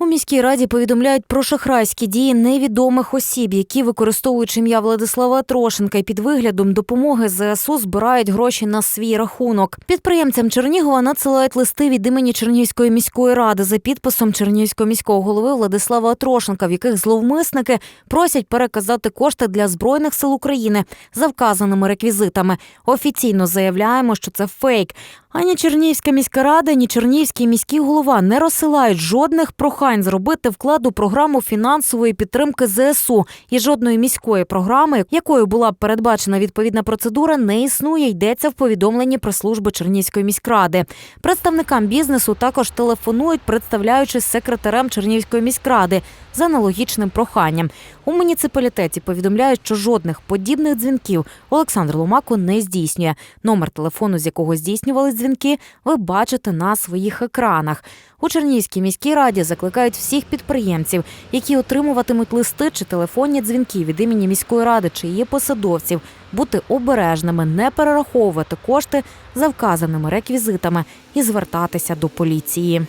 У міській раді повідомляють про шахрайські дії невідомих осіб, які, використовуючи ім'я Владислава Трошенка і під виглядом допомоги ЗСУ, збирають гроші на свій рахунок. Підприємцям Чернігова надсилають листи від імені Чернігівської міської ради за підписом Чернігівського міського голови Владислава Трошенка, в яких зловмисники просять переказати кошти для збройних сил України за вказаними реквізитами. Офіційно заявляємо, що це фейк. Ані Чернігівська міська рада, ні Чернігівський міський голова не розсилають жодних прохань зробити вклад у програму фінансової підтримки ЗСУ і жодної міської програми, якою була б передбачена відповідна процедура, не існує. Йдеться в повідомленні прес-служби Чернігівської міськради. Представникам бізнесу також телефонують, представляючись секретарем Чернігівської міськради з аналогічним проханням. У муніципалітеті повідомляють, що жодних подібних дзвінків Олександр Ломако не здійснює. Номер телефону, з якого здійснювали дзвінки, ви бачите на своїх екранах. У Чернігівській міській раді закликають всіх підприємців, які отримуватимуть листи чи телефонні дзвінки від імені міської ради чи її посадовців, бути обережними, не перераховувати кошти за вказаними реквізитами і звертатися до поліції.